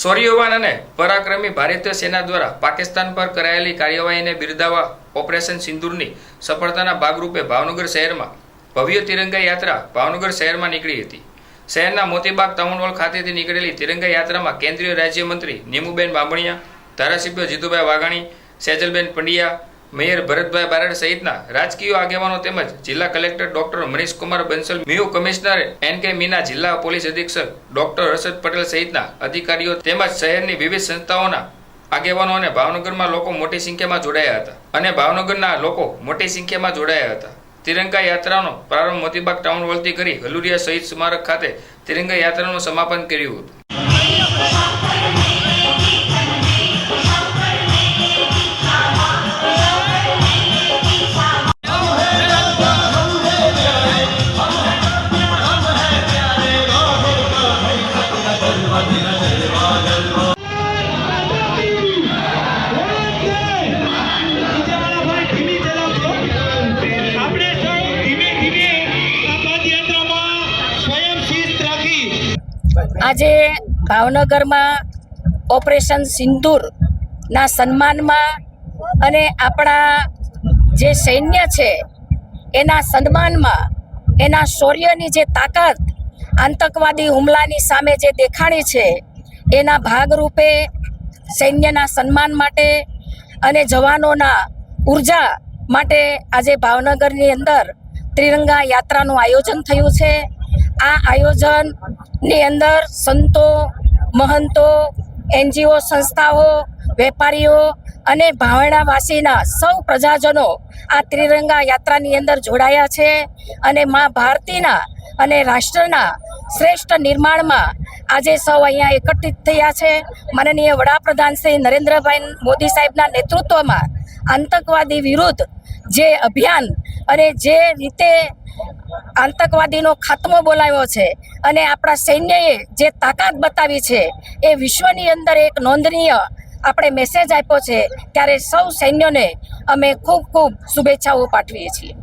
શૌર્યવાન અને પરાક્રમી ભારતીય સેના દ્વારા પાકિસ્તાન પર કરાયેલી કાર્યવાહીને બિરદાવવા ઓપરેશન સિંદૂરની સફળતાના ભાગરૂપે ભાવનગર શહેરમાં ભવ્ય તિરંગા યાત્રા ભાવનગર શહેરમાં નીકળી હતી. શહેરના મોતીબાગ ટાઉન ખાતેથી નીકળેલી તિરંગા યાત્રામાં કેન્દ્રીય રાજ્યમંત્રી નીમુબેન બામણિયા, ધારાસભ્ય જીતુભાઈ વાઘાણી, સેજલબેન પંડ્યા મેયર ભરતભાઈ બારડ સહિતના રાજકીય આગેવાનો તેમજ જિલ્લા કલેક્ટર ડોક્ટર મનીષ કુમાર બંસલ, મ્યુ કમિશનર એન કે મીના જિલ્લા પોલીસ અધિક્ષક ડોક્ટર હર્ષદ પટેલ સહિતના અધિકારીઓ તેમજ શહેરની વિવિધ સંસ્થાઓના આગેવાનો અને ભાવનગરમાં લોકો મોટી સંખ્યામાં જોડાયા હતા અને ભાવનગરના લોકો મોટી સંખ્યામાં જોડાયા હતા. તિરંગા યાત્રાનો પ્રારંભ મોતીબાગ ટાઉન હોલથી કરી હલુરિયા શહીદ સ્મારક ખાતે તિરંગા યાત્રાનું સમાપન કર્યું હતું. આજે ભાવનગરમાં ઓપરેશન સિંદૂરના સન્માનમાં અને આપણા જે સૈન્ય છે, એના સન્માનમાં, એના શૌર્યની જે તાકાત, આતંકવાદી હુમલાની સામે જે દેખાણી છે, એના ભાગરૂપે સૈન્યના સન્માન માટે અને જવાનોના ઊર્જા માટે આજે ભાવનગરની અંદર ત્રિરંગા યાત્રાનું આયોજન થયું છે. આ આયોજનની અંદર સંતો, મહંતો, એનજીઓ, સંસ્થાઓ, વેપારીઓ અને ભાવણાવાસીના સૌ પ્રજાજનો આ ત્રિરંગા યાત્રાની અંદર જોડાયા છે અને મા ભારતીના અને રાષ્ટ્રના શ્રેષ્ઠ નિર્માણમાં આજે સૌ અહીંયા એકત્રિત થયા છે. માનનીય વડાપ્રધાન શ્રી નરેન્દ્રભાઈ મોદી સાહેબના નેતૃત્વમાં આતંકવાદી વિરુદ્ધ જે અભિયાન અને જે રીતે આતંકવાદીનો ખાત્મો બોલાવ્યો છે અને આપણા સૈન્યએ જે તાકાત બતાવી છે એ વિશ્વની અંદર એક નોંધનીય આપણે મેસેજ આપ્યો છે ત્યારે સૌ સૈન્યોને અમે ખૂબ ખૂબ શુભેચ્છાઓ પાઠવીએ છીએ.